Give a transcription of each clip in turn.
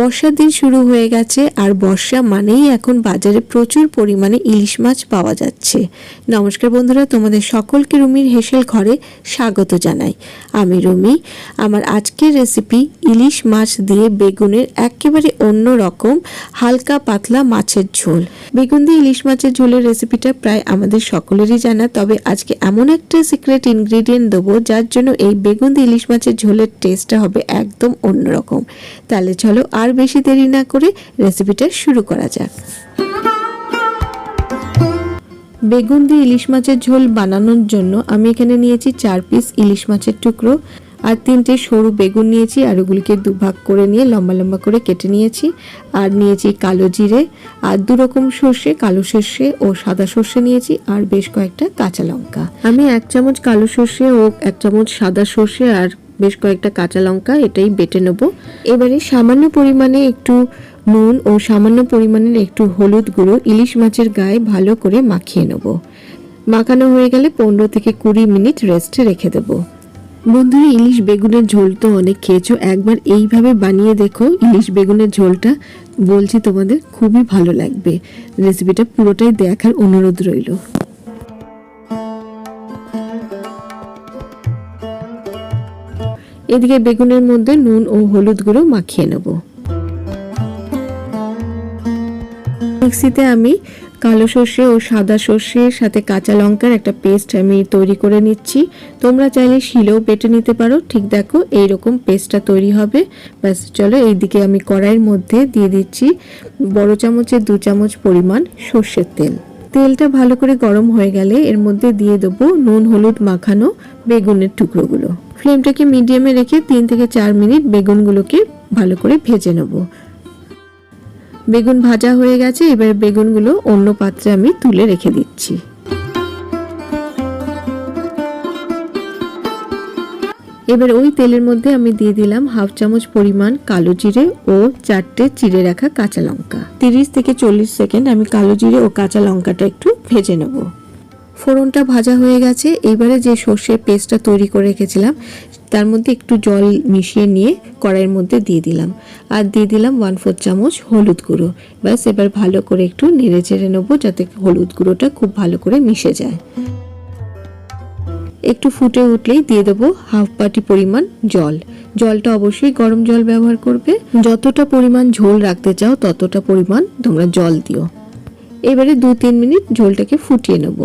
বর্ষার দিন শুরু হয়ে গেছে, আর বর্ষা মানেই এখন বাজারে প্রচুর পরিমাণে ইলিশ মাছ পাওয়া যাচ্ছে। নমস্কার বন্ধুরা, তোমাদের সকলকে রুমির হেসেল ঘরে স্বাগত জানাই। আমি রুমি, আমার আজকের রেসিপি ইলিশ মাছ দিয়ে বেগুনের একেবারে অন্য রকম হালকা পাতলা মাছের ঝোল। বেগুন দিয়ে ইলিশ মাছের ঝোলের রেসিপিটা প্রায় আমাদের সকলেরই জানা, তবে আজকে এমন একটা সিক্রেট ইনগ্রিডিয়েন্ট দেবো, যার জন্য এই বেগুন দিয়ে ইলিশ মাছের ঝোলের টেস্টটা হবে একদম অন্যরকম। তাহলে চলো আর বেশি দেরি না করে রেসিপিটা শুরু করা যাক। বেগুন দিয়ে ইলিশ মাছের ঝোল বানানোর জন্য আমি এখানে নিয়েছি চার পিস ইলিশ মাছের টুকরো আর তিনটে সরু বেগুন নিয়েছি আর ওগুলিকে দুভাগ করে নিয়ে লম্বা লম্বা করে কেটে নিয়েছি। আর নিয়েছি কালো জিরে আর দু রকম সর্ষে, কালো সর্ষে ও সাদা সর্ষে নিয়েছি আর বেশ কয়েকটা কাঁচা লঙ্কা। আমি এক চামচ কালো সর্ষে ও এক চামচ সাদা সর্ষে আর বেশ কয়েকটা কাঁচা লঙ্কা এটাই বেটে নেব। এবারে সামান্য পরিমাণে একটু নুন ও সামান্য পরিমাণের একটু হলুদ গুঁড়ো ইলিশ মাছের গায়ে ভালো করে মাখিয়ে নেব। মাখানো হয়ে গেলে পনেরো থেকে কুড়ি মিনিট রেস্টে রেখে দেবো। বন্ধুরা, ইলিশ বেগুনের ঝোল তো অনেক খেয়েছো। একবার এইভাবে বানিয়ে দেখো ইলিশ বেগুনের ঝোলটা। বলছি তোমাদের, খুবই ভালো লাগবে। রেসিপিটা পুরোটাই দেখার অনুরোধ রইল। এদিকে বেগুনের মধ্যে নুন ও হলুদ গুঁড়ো মাখিয়ে নেব। মিক্সিতে আমি কালো সর্ষে ও সাদা সর্ষের সাথে কাঁচা লঙ্কার একটা পেস্ট আমি তৈরি করে নিচ্ছি। তোমরা চাইলে শিলেও বেটে নিতে পারো, ঠিক দেখো এই রকম পেস্টটা তৈরি হবে। ব্যাস, চলো এইদিকে আমি কড়াইয়ের মধ্যে দিয়ে দিচ্ছি বড় চামচের দু চামচ পরিমাণ সর্ষের তেল। তেলটা ভালো করে গরম হয়ে গেলে এর মধ্যে দিয়ে দেবো নুন, হলুদ মাখানো বেগুনের টুকরোগুলো। ফ্লেমটাকে মিডিয়ামে রেখে তিন থেকে চার মিনিট বেগুনগুলোকে ভালো করে ভেজে নেব। বেগুন ভাজা হয়ে গেছে, এবার বেগুনগুলো অন্য পাত্রে আমি তুলে রেখে দিচ্ছি। এবার ওই তেলের মধ্যে আমি দিয়ে দিলাম হাফ চামচ পরিমাণ কালো জিরে ও চারটে চিড়ে রাখা কাঁচা লঙ্কা। তিরিশ থেকে চল্লিশ সেকেন্ড আমি কালো জিরে ও কাঁচা লঙ্কাটা একটু ভেজে নেব। ফোড়নটা ভাজা হয়ে গেছে। এবারে যে সর্ষের পেস্টটা তৈরি করে রেখেছিলাম, তার মধ্যে একটু জল মিশিয়ে নিয়ে কড়াইয়ের মধ্যে দিয়ে দিলাম। আর দিয়ে দিলাম ওয়ান ফোর চামচ হলুদ গুঁড়ো। ব্যাস, এবার ভালো করে একটু নেড়ে চেড়ে নেব যাতে হলুদ গুঁড়োটা খুব ভালো করে মিশে যায়। একটু ফুটে উঠলেই দিয়ে দেবো হাফ বাটি পরিমাণ জল। জলটা অবশ্যই গরম জল ব্যবহার করবে। যতটা পরিমাণ ঝোল রাখতে চাও, ততটা পরিমাণ তোমরা জল দিও। এবারে দু তিন মিনিট ঝোলটাকে ফুটিয়ে নেব।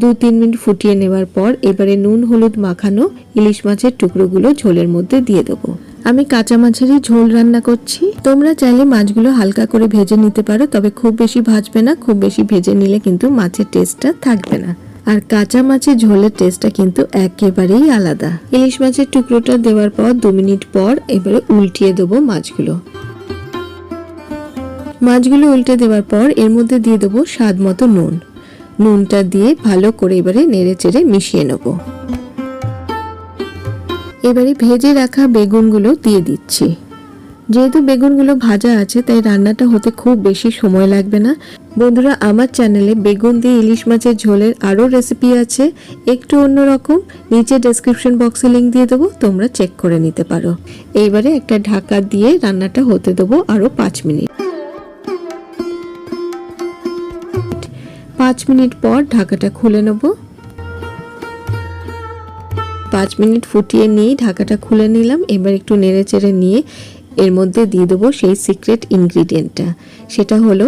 দু তিন মিনিট ফুটিয়ে নেবার পর এবারে নুন, হলুদ মাখানো ইলিশ মাছের টুকরোগুলো ঝোলের মধ্যে দিয়ে দেবো। আমি কাঁচা মাছেরই ঝোল রান্না করছি। তোমরা চাইলে মাছগুলো হালকা করে ভেজে নিতে পারো, তবে খুব বেশি ভাজবে না, খুব বেশি ভেজে নিলে কিন্তু মাছের টেস্টটা থাকবে না। আর কাঁচা মাছের ঝোলের টেস্টটা কিন্তু একেবারেই আলাদা। ইলিশ মাছের টুকরোটা দেওয়ার পর দু মিনিট পর এবারে উল্টিয়ে দেবো মাছগুলো। মাছগুলো উল্টে দেওয়ার পর এর মধ্যে দিয়ে দেবো স্বাদ মতো নুন। নুনটা দিয়ে ভালো করে এবারে নেড়ে চেড়ে মিশিয়ে নেব। এবারে ভেজে রাখা বেগুনগুলো দিয়ে দিচ্ছি। যেহেতু বেগুনগুলো ভাজা আছে, তাই রান্নাটা হতে খুব বেশি সময় লাগবে না। বন্ধুরা, আমার চ্যানেলে বেগুন দিয়ে ইলিশ মাছের ঝোলের আরও রেসিপি আছে। একটু অন্যরকম, নিচে ডেসক্রিপশন বক্সে লিঙ্ক দিয়ে দেবো, তোমরা চেক করে নিতে পারো। এইবারে একটা ঢাকা দিয়ে রান্নাটা হতে দেবো আরও পাঁচ মিনিট। পাঁচ মিনিট পর ঢাকাটা খুলে নেব। পাঁচ মিনিট ফুটিয়ে নিয়ে ঢাকাটা খুলে নিলাম। এবার একটু নেড়ে চেড়ে নিয়ে এর মধ্যে দিয়ে দেবো সেই সিক্রেট ইনগ্রিডিয়েন্টটা সেটা হলো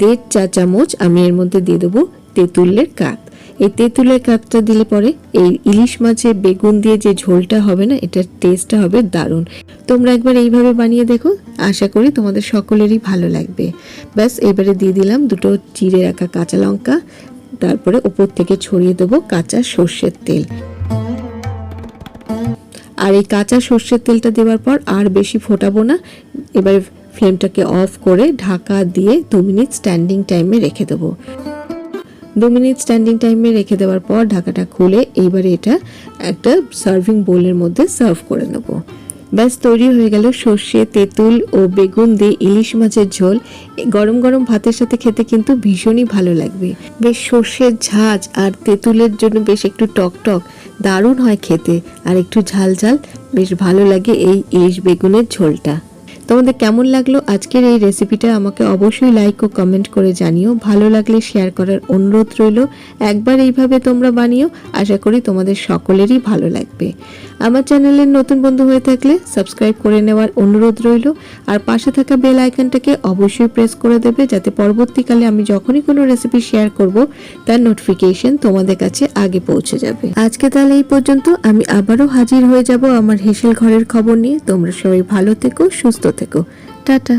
দেড় চা চামচ আমি এর মধ্যে দিয়ে দেবো তেঁতুলের কাত এই তেঁতুলের কাতটা দিলে পরে এই ইলিশ মাছের বেগুন দিয়ে যে ঝোলটা হবে না, এটার টেস্টটা হবে দারুণ। তোমরা একবার এইভাবে বানিয়ে দেখো, আশা করি তোমাদের সকলেরই ভালো লাগবে। ব্যাস, এবারে দিয়ে দিলাম দুটো চিড়ে রাখা কাঁচা লঙ্কা, তারপরে ওপর থেকে ছড়িয়ে দেবো কাঁচা সর্ষের তেল। আর এই কাঁচা সর্ষের তেলটা দেওয়ার পর আর বেশি ফোটাবো না, এবার ফ্লেমটাকে অফ করে ঢাকা দিয়ে দু মিনিট স্ট্যান্ডিং টাইমে রেখে দেবো। দু মিনিট স্ট্যান্ডিং টাইমে রেখে দেওয়ার পর ঢাকাটা খুলে এইবারে এটা একটা সার্ভিং বোলের মধ্যে সার্ভ করে নেব। ব্যাস, তৈরি হয়ে গেল সর্ষে, তেঁতুল ও বেগুন দিয়ে ইলিশ মাছের ঝোল। গরম গরম ভাতের সাথে খেতে কিন্তু ভীষণই ভালো লাগবে। বেশ, সর্ষের ঝাঁজ আর তেঁতুলের জন্য বেশ একটু টক টক, দারুণ হয় খেতে। আর একটু ঝাল ঝাল, বেশ ভালো লাগে এই ইলিশ বেগুনের ঝোলটা। তোমাদের কেমন লাগল আজকের এই রেসিপিটা আমাকে অবশ্যই লাইক ও কমেন্ট করে জানিও। ভালো লাগলে শেয়ার করার অনুরোধ রইল। একবার এইভাবে তোমরা বানিও, আশা করি তোমাদের সকলেরই ভালো লাগবে। আমার চ্যানেলের নতুন বন্ধু হয়ে থাকলে সাবস্ক্রাইব করে নেওয়ার অনুরোধ রইল। আর পাশে থাকা বেল আইকনটাকে অবশ্যই প্রেস করে দেবে, যাতে পরবর্তীকালে আমি যখনই কোনো রেসিপি শেয়ার করব, তার নোটিফিকেশন তোমাদের কাছে আগে পৌঁছে যাবে। আজকে তাহলে এই পর্যন্ত। আমি আবারও হাজির হয়ে যাব আমার হেসেল ঘরের খবর নিয়ে। তোমরা সবাই ভালো থেকো, সুস্থ থেকো। টাটা।